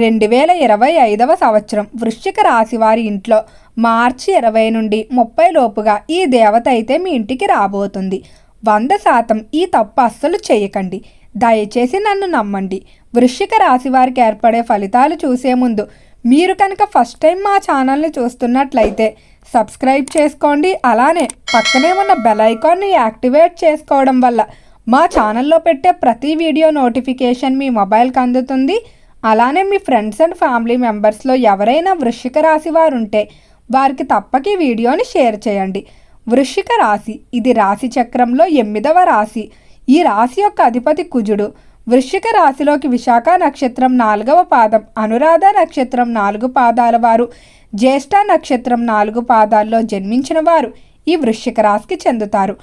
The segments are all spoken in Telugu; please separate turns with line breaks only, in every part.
రెండు వేల ఇరవై ఐదవ సంవత్సరం వృశ్చిక రాశి వారి ఇంట్లో మార్చి ఇరవై నుండి ముప్పై లోపుగా ఈ దేవత అయితే మీ ఇంటికి రాబోతుంది. వంద శాతం ఈ తప్పు అస్సలు చేయకండి. దయచేసి నన్ను నమ్మండి. వృశ్చిక రాశి వారికి ఏర్పడే ఫలితాలు చూసే ముందు మీరు కనుక ఫస్ట్ టైం మా ఛానల్ని చూస్తున్నట్లయితే సబ్స్క్రైబ్ చేసుకోండి. అలానే పక్కనే ఉన్న బెల్ ఐకాన్ని యాక్టివేట్ చేసుకోవడం వల్ల మా ఛానల్లో పెట్టే ప్రతి వీడియో నోటిఫికేషన్ మీ మొబైల్కి అందుతుంది. అలానే మీ ఫ్రెండ్స్ అండ్ ఫ్యామిలీ మెంబర్స్లో ఎవరైనా వృశ్చిక రాశి వారు ఉంటే వారికి తప్పక ఈ వీడియోని షేర్ చేయండి. వృశ్చిక రాశి ఇది రాశి చక్రంలో ఎనిమిదవ రాశి. ఈ రాశి యొక్క అధిపతి కుజుడు. వృశ్చిక రాశిలోకి విశాఖ నక్షత్రం నాలుగవ పాదం అనురాధ నక్షత్రం నాలుగు పాదాల వారు జ్యేష్ఠ నక్షత్రం నాలుగు పాదాల్లో జన్మించిన వారు ఈ వృశ్చిక రాశికి చెందుతారు.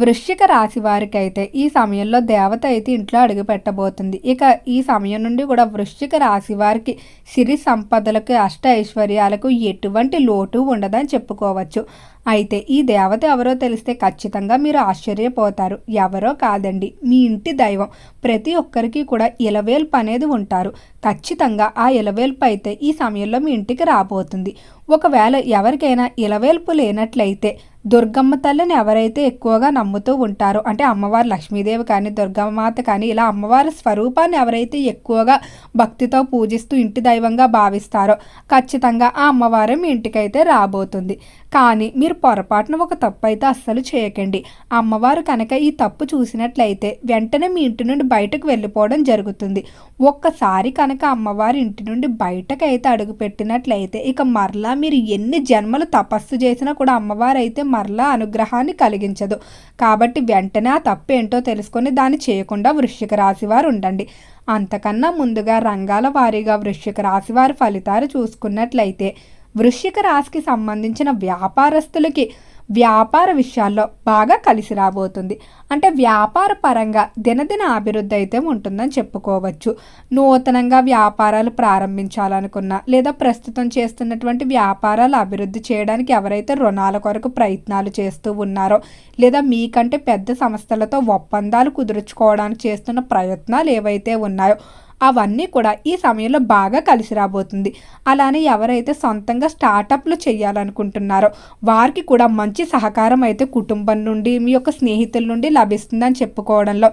వృశ్చిక రాశి వారికి అయితే ఈ సమయంలో దేవత అయితే ఇంట్లో అడుగు పెట్టబోతుంది. ఇక ఈ సమయం నుండి కూడా వృశ్చిక రాశి వారికి సిరి సంపదలకు అష్ట ఐశ్వర్యాలకు ఎటువంటి లోటు ఉండదని చెప్పుకోవచ్చు. అయితే ఈ దేవత ఎవరో తెలిస్తే ఖచ్చితంగా మీరు ఆశ్చర్యపోతారు. ఎవరో కాదండి మీ ఇంటి దైవం. ప్రతి ఒక్కరికి కూడా ఇలవేల్పు అనేది ఉంటారు. ఖచ్చితంగా ఆ ఇలవేల్పు అయితే ఈ సమయంలో మీ ఇంటికి రాబోతుంది. ఒకవేళ ఎవరికైనా ఇలవేల్పు లేనట్లయితే దుర్గమ్మ తల్లిని ఎవరైతే ఎక్కువగా నమ్ముతూ ఉంటారో అంటే అమ్మవారు లక్ష్మీదేవి కానీ దుర్గమ్మమాత కానీ ఇలా అమ్మవారి స్వరూపాన్ని ఎవరైతే ఎక్కువగా భక్తితో పూజిస్తూ ఇంటి దైవంగా భావిస్తారో ఖచ్చితంగా ఆ అమ్మవారు మీ ఇంటికైతే రాబోతుంది. కానీ మీరు పొరపాటున ఒక తప్పు అయితే అస్సలు చేయకండి. అమ్మవారు కనుక ఈ తప్పు చూసినట్లయితే వెంటనే మీ ఇంటి నుండి బయటకు వెళ్ళిపోవడం జరుగుతుంది. ఒక్కసారి కనుక అమ్మవారి ఇంటి నుండి బయటకైతే అడుగుపెట్టినట్లయితే ఇక మరలా మీరు ఎన్ని జన్మలు తపస్సు చేసినా కూడా అమ్మవారు అయితే మరలా అనుగ్రహాన్ని కలిగించదు. కాబట్టి వెంటనే ఆ తప్పు ఏంటో తెలుసుకొని దాన్ని చేయకుండా వృశ్చిక రాశి వారు ఉండండి. అంతకన్నా ముందుగా రంగాల వారీగా వృశ్చిక రాశి వారి ఫలితాలు చూసుకున్నట్లయితే వృశ్చిక రాశికి సంబంధించిన వ్యాపారస్తులకి వ్యాపార విషయాల్లో బాగా కలిసి రాబోతుంది. అంటే వ్యాపార పరంగా దినదిన అభివృద్ధి అయితే ఉంటుందని చెప్పుకోవచ్చు. నూతనంగా వ్యాపారాలు ప్రారంభించాలనుకున్నా లేదా ప్రస్తుతం చేస్తున్నటువంటి వ్యాపారాలు అభివృద్ధి చేయడానికి ఎవరైతే రుణాల కొరకు ప్రయత్నాలు చేస్తూ ఉన్నారో లేదా మీకంటే పెద్ద సంస్థలతో ఒప్పందాలు కుదుర్చుకోవడానికి చేస్తున్న ప్రయత్నాలు ఏవైతే ఉన్నాయో అవన్నీ కూడా ఈ సమయంలో బాగా కలిసి రాబోతుంది. అలానే ఎవరైతే సొంతంగా స్టార్టప్లు చేయాలనుకుంటున్నారో వారికి కూడా మంచి సహకారం అయితే కుటుంబం నుండి మీ యొక్క స్నేహితుల నుండి లభిస్తుందని చెప్పుకోవడంలో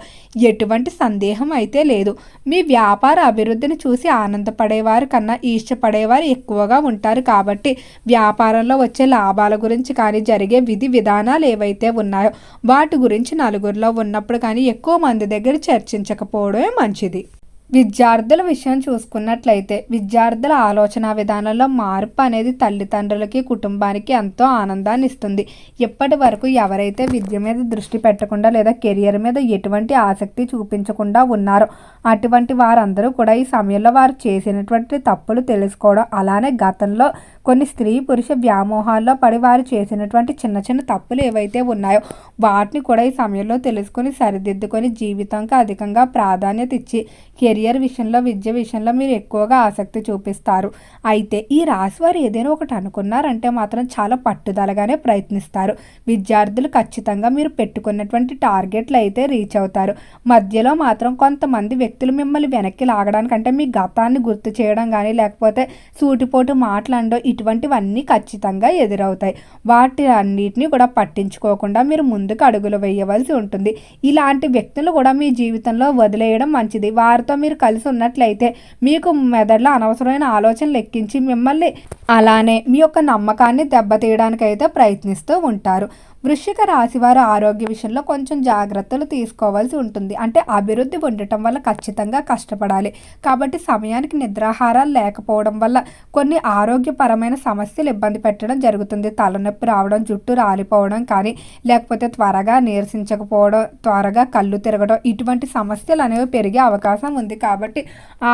ఎటువంటి సందేహం అయితే లేదు. మీ వ్యాపార అభివృద్ధిని చూసి ఆనందపడేవారు కన్నా ఇష్టపడేవారు ఎక్కువగా ఉంటారు కాబట్టి వ్యాపారంలో వచ్చే లాభాల గురించి కానీ జరిగే విధి విధానాలు ఏవైతే ఉన్నాయో వాటి గురించి నలుగురిలో ఉన్నప్పుడు కానీ ఎక్కువ మంది దగ్గర చర్చించకపోవడమే మంచిది. విద్యార్థుల విషయం చూసుకున్నట్లయితే విద్యార్థుల ఆలోచన విధానంలో మార్పు అనేది తల్లిదండ్రులకి కుటుంబానికి ఎంతో ఆనందాన్ని ఇస్తుంది. ఇప్పటి వరకు ఎవరైతే విద్య మీద దృష్టి పెట్టకుండా లేదా కెరియర్ మీద ఎటువంటి ఆసక్తి చూపించకుండా ఉన్నారో అటువంటి వారందరూ కూడా ఈ సమయంలో వారు చేసినటువంటి తప్పులు తెలుసుకోవడం అలానే గతంలో కొన్ని స్త్రీ పురుష వ్యామోహాల్లో పడి వారు చేసినటువంటి చిన్న చిన్న తప్పులు ఏవైతే ఉన్నాయో వాటిని కూడా ఈ సమయంలో తెలుసుకొని సరిదిద్దుకొని జీవితంకి అధికంగా ప్రాధాన్యత ఇచ్చి కెరియర్ విషయంలో విద్య విషయంలో మీరు ఎక్కువగా ఆసక్తి చూపిస్తారు. అయితే ఈ రాశి వారు ఏదైనా ఒకటి అనుకున్నారంటే మాత్రం చాలా పట్టుదలగానే ప్రయత్నిస్తారు. విద్యార్థులు ఖచ్చితంగా మీరు పెట్టుకున్నటువంటి టార్గెట్లు అయితే రీచ్ అవుతారు. మధ్యలో మాత్రం కొంతమంది వ్యక్తులు మిమ్మల్ని వెనక్కి లాగడానికి అంటే మీ గతాన్ని గుర్తు చేయడం కానీ లేకపోతే సూటిపోటు మాట్లాడడం ఇటువంటివన్నీ ఖచ్చితంగా ఎదురవుతాయి. వాటి అన్నిటిని కూడా పట్టించుకోకుండా మీరు ముందుకు అడుగులు వేయవలసి ఉంటుంది. ఇలాంటి వ్యక్తులు కూడా మీ జీవితంలో వదిలేయడం మంచిది. వారితో మీరు మీరు కలిసి ఉన్నట్లయితే మీకు మెదడులో అనవసరమైన ఆలోచనలు ఎక్కించి మిమ్మల్ని అలానే మీ యొక్క నమ్మకాన్ని దెబ్బతీయడానికైతే ప్రయత్నిస్తూ ఉంటారు. వృశ్చిక రాశి వారు ఆరోగ్య విషయంలో కొంచెం జాగ్రత్తలు తీసుకోవాల్సి ఉంటుంది. అంటే అభివృద్ధి ఉండటం వల్ల ఖచ్చితంగా కష్టపడాలి. కాబట్టి సమయానికి నిద్రాహారాలు లేకపోవడం వల్ల కొన్ని ఆరోగ్యపరమైన సమస్యలు ఇబ్బంది పెట్టడం జరుగుతుంది. తలనొప్పి రావడం జుట్టు రాలిపోవడం కానీ లేకపోతే త్వరగా నీరసించకపోవడం త్వరగా కళ్ళు తిరగడం ఇటువంటి సమస్యలు అనేవి పెరిగే అవకాశం ఉంది. కాబట్టి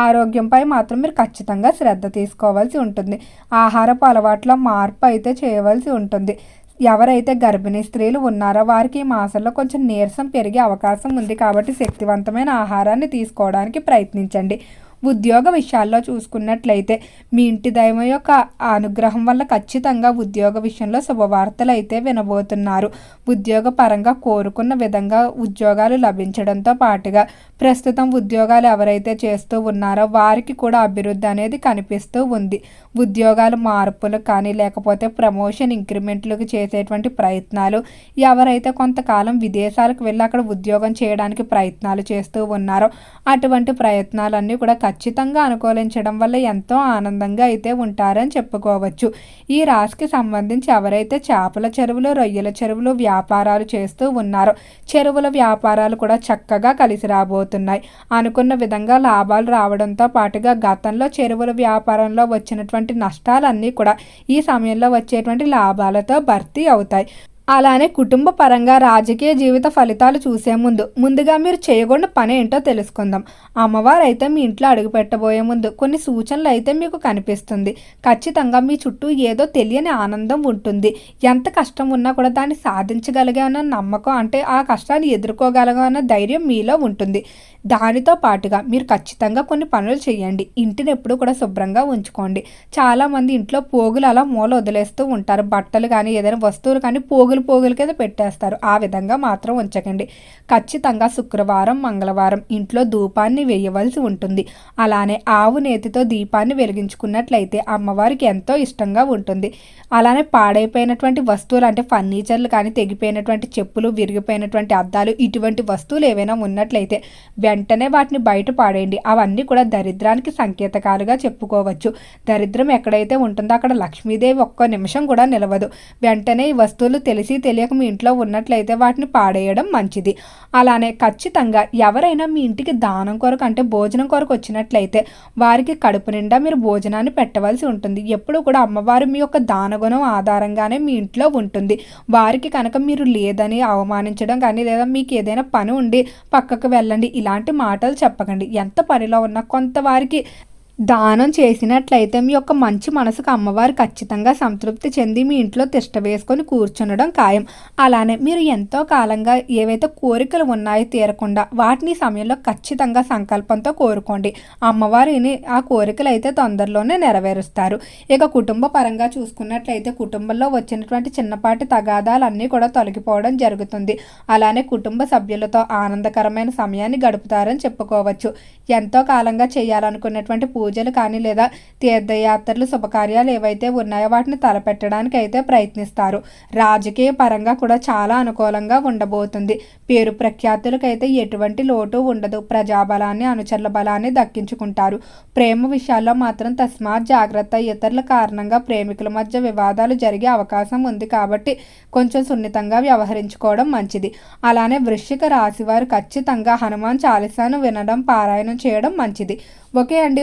ఆరోగ్యంపై మాత్రం మీరు ఖచ్చితంగా శ్రద్ధ తీసుకోవాల్సి ఉంటుంది. ఆహారపు అలవాట్లో మార్పు అయితే చేయవలసి ఉంటుంది. ఎవరైతే గర్భిణీ స్త్రీలు ఉన్నారో వారికి ఈ మాసంలో కొంచెం నీరసం పెరిగే అవకాశం ఉంది కాబట్టి శక్తివంతమైన ఆహారాన్ని తీసుకోవడానికి ప్రయత్నించండి. ఉద్యోగ విషయాల్లో చూసుకున్నట్లయితే మీ ఇంటి దైవం యొక్క అనుగ్రహం వల్ల ఖచ్చితంగా ఉద్యోగ విషయంలో శుభవార్తలు అయితే వినబోతున్నారు. ఉద్యోగ పరంగా కోరుకున్న విధంగా ఉద్యోగాలు లభించడంతో పాటుగా ప్రస్తుతం ఉద్యోగాలు ఎవరైతే చేస్తూ ఉన్నారో వారికి కూడా అభివృద్ధి అనేది కనిపిస్తూ ఉంది. ఉద్యోగాలు మార్పులు కానీ లేకపోతే ప్రమోషన్ ఇంక్రిమెంట్లకు చేసేటువంటి ప్రయత్నాలు ఎవరైతే కొంతకాలం విదేశాలకు వెళ్ళి అక్కడ ఉద్యోగం చేయడానికి ప్రయత్నాలు చేస్తూ ఉన్నారో అటువంటి ప్రయత్నాలన్నీ కూడా ఖచ్చితంగా అనుకూలించడం వల్ల ఎంతో ఆనందంగా అయితే ఉంటారని చెప్పుకోవచ్చు. ఈ రాశికి సంబంధించి ఎవరైతే చేపల చెరువులు రొయ్యల చెరువులు వ్యాపారాలు చేస్తూ ఉన్నారో చెరువుల వ్యాపారాలు కూడా చక్కగా కలిసి రాబోతున్నాయి. అనుకున్న విధంగా లాభాలు రావడంతో పాటుగా గతంలో చెరువుల వ్యాపారంలో వచ్చినటువంటి నష్టాలన్నీ కూడా ఈ సమయంలో వచ్చేటువంటి లాభాలతో భర్తీ అవుతాయి. అలానే కుటుంబ పరంగా రాజకీయ జీవిత ఫలితాలు చూసే ముందు ముందుగా మీరు చేయకుండా పని ఏంటో తెలుసుకుందాం. అమ్మవారు అయితే మీ ఇంట్లో అడుగు పెట్టబోయే ముందు కొన్ని సూచనలు అయితే మీకు కనిపిస్తుంది. ఖచ్చితంగా మీ చుట్టూ ఏదో తెలియని ఆనందం ఉంటుంది. ఎంత కష్టం ఉన్నా కూడా దాన్ని సాధించగలిగామన్న నమ్మకం అంటే ఆ కష్టాన్ని ఎదుర్కోగలగామన్న ధైర్యం మీలో ఉంటుంది. దానితో పాటుగా మీరు ఖచ్చితంగా కొన్ని పనులు చేయండి. ఇంటిని ఎప్పుడూ కూడా శుభ్రంగా ఉంచుకోండి. చాలామంది ఇంట్లో పోగులు అలా మూల వదిలేస్తూ ఉంటారు. బట్టలు కానీ ఏదైనా వస్తువులు కానీ పోగులు పోగులు కింద పెట్టేస్తారు. ఆ విధంగా మాత్రం ఉంచకండి. ఖచ్చితంగా శుక్రవారం మంగళవారం ఇంట్లో ధూపాన్ని వేయవలసి ఉంటుంది. అలానే ఆవు నేతితో దీపాన్ని వెలిగించుకున్నట్లయితే అమ్మవారికి ఎంతో ఇష్టంగా ఉంటుంది. అలానే పాడైపోయినటువంటి వస్తువులు అంటే ఫర్నిచర్లు కానీ తెగిపోయినటువంటి చెప్పులు విరిగిపోయినటువంటి అద్దాలు ఇటువంటి వస్తువులు ఏవైనా ఉన్నట్లయితే వెంటనే వాటిని బయట పాడేయండి. అవన్నీ కూడా దరిద్రానికి సంకేతకాలుగా చెప్పుకోవచ్చు. దరిద్రం ఎక్కడైతే ఉంటుందో అక్కడ లక్ష్మీదేవి ఒక్క నిమిషం కూడా నిలవదు. వెంటనే ఈ వస్తువులు తెలిసి తెలియక మీ ఇంట్లో ఉన్నట్లయితే వాటిని పాడేయడం మంచిది. అలానే ఖచ్చితంగా ఎవరైనా మీ ఇంటికి దానం కొరకు అంటే భోజనం కొరకు వచ్చినట్లయితే వారికి కడుపు నిండా మీరు భోజనాన్ని పెట్టవలసి ఉంటుంది. ఎప్పుడు కూడా అమ్మవారు మీ యొక్క దానగుణం ఆధారంగానే మీ ఇంట్లో ఉంటుంది. వారికి కనుక మీరు లేదని అవమానించడం కానీ లేదా మీకు ఏదైనా పని ఉండి పక్కకు వెళ్ళండి ఇలాంటి మాటలు చెప్పకండి. ఎంత పనిలో ఉన్నా కొంతవారికి దానం చేసినట్లయితే మీ యొక్క మంచి మనసుకు అమ్మవారు ఖచ్చితంగా సంతృప్తి చెంది మీ ఇంట్లో తిష్ట వేసుకొని కూర్చునడం ఖాయం. అలానే మీరు ఎంతో కాలంగా ఏవైతే కోరికలు ఉన్నాయో తీరకుండా వాటిని సమయంలో ఖచ్చితంగా సంకల్పంతో కోరుకోండి. అమ్మవారిని ఆ కోరికలు అయితే తొందరలోనే నెరవేరుస్తారు. ఇక కుటుంబ పరంగా చూసుకున్నట్లయితే కుటుంబంలో వచ్చినటువంటి చిన్నపాటి తగాదాలన్నీ కూడా తొలగిపోవడం జరుగుతుంది. అలానే కుటుంబ సభ్యులతో ఆనందకరమైన సమయాన్ని గడుపుతారని చెప్పుకోవచ్చు. ఎంతో కాలంగా చేయాలనుకున్నటువంటి పూజలు కానీ లేదా తీర్థయాత్రలు శుభకార్యాలు ఏవైతే ఉన్నాయో వాటిని తలపెట్టడానికి అయితే ప్రయత్నిస్తారు. రాజకీయ పరంగా కూడా చాలా అనుకూలంగా ఉండబోతుంది. పేరు ప్రఖ్యాతులకైతే ఎటువంటి లోటు ఉండదు. ప్రజాబలాన్ని అనుచరుల బలాన్ని దక్కించుకుంటారు. ప్రేమ విషయాల్లో మాత్రం తస్మాత్ జాగ్రత్త ఇతరుల కారణంగా ప్రేమికుల మధ్య వివాదాలు జరిగే అవకాశం ఉంది కాబట్టి కొంచెం సున్నితంగా వ్యవహరించుకోవడం మంచిది. అలానే వృశ్చిక రాశి వారు ఖచ్చితంగా హనుమాన్ చాలీసాను వినడం పారాయణం చేయడం మంచిది. ఓకే అండి